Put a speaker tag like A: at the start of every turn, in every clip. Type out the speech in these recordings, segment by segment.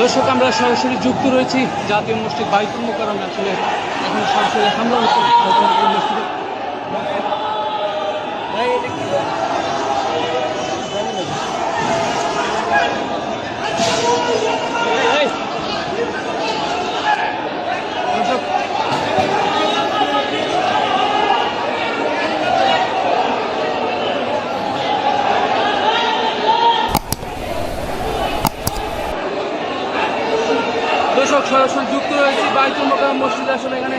A: দর্শক আমরা সরাসরি যুক্ত রয়েছি। জাতীয় মসজিদ বাইতুল মোকারমে আসলে এখন সরাসরি হামলা হচ্ছে দর্শক সরাসরি যুক্ত রয়েছে বাইতুল মোকাররম মসজিদ। আসলে এখানে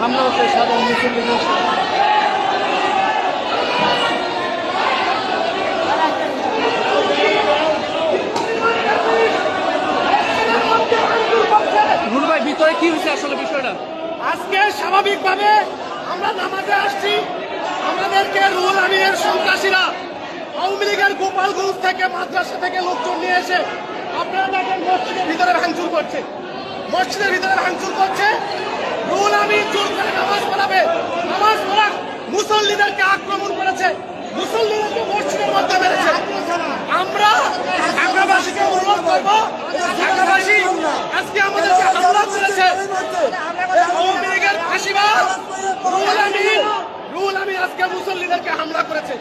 A: হামলা হচ্ছে সাধারণ ভাই, ভিতরে আসলে বিষয়টা? আজকে
B: স্বাভাবিকভাবে
A: আমরা আসছি। আমাদেরকে রুহুল আমিনের সন্ত্রাসীরা আওয়ামী থেকে, মাদ্রাসা থেকে নিয়ে এসে আপনারা দেখেন ভাঙচুর করছে। মসজিদের ভিতরে ভাঙচুর করছে। রুল আমিন জোর করে নামাজ পড়াবে। নামাজ পড়া মুসল্লিদেরকে আক্রমণ করেছে। মুসল্লিদেরকে মসজিদের মধ্যে মেরেছে। আমরা ঢাকাবাসীকে অনুরোধ করব, ঢাকাবাসী, আজকে আমাদেরকে হামলা করেছে রুল আমিন রুল আমিন আজকে মুসল্লিদেরকে হামলা করেছে।